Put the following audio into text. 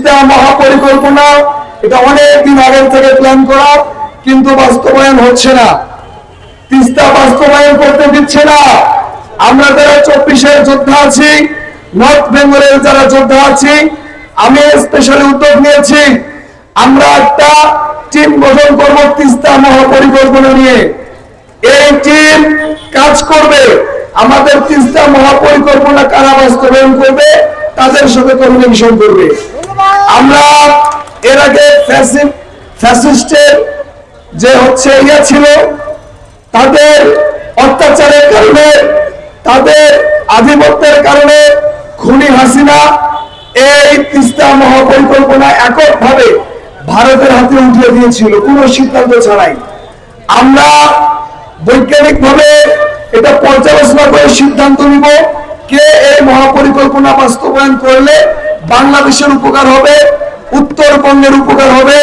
তিস্তা মহাপরিকল্পনা, এটা অনেক দিন আগের থেকে প্ল্যান করা, কিন্তু বাস্তবায়ন হচ্ছে না। তিস্তা বাস্তবায়ন করতে দিচ্ছে না। আমরা যারা চব্বিশের যোদ্ধা আছি নর্থ বেঙ্গলের যারা যোদ্ধা আছি, আমি স্পেশালি উদ্যোগ নিয়েছি। আমরা একটা টিম গঠন করব তিস্তা মহাপরিকল্পনা নিয়ে। এই টিম কাজ করবে। আমাদের তিস্তা মহাপরিকল্পনা কারা বাস্তবায়ন করবে, তাদের সাথে কমিউনিকেশন করবে। আমরা এর আগে ফ্যাসিস্টের যে হচ্ছে ইয়ে ছিল, তাদের অত্যাচারের কারণে, তাদের আধিপত্যের কারণে খুনি হাসিনা এই তিস্তা মহাপরিকল্পনা এককভাবে ভারতের হাতে উঠিয়ে দিয়েছিল। কোনো সিদ্ধান্ত ছাড়াই। আমরা বৈজ্ঞানিক ভাবে এটা পর্যালোচনা করে সিদ্ধান্ত নিব কে এই মহাপরিকল্পনা বাস্তবায়ন করলে বাংলাদেশের উপকার হবে উত্তরবঙ্গের উপকার হবে।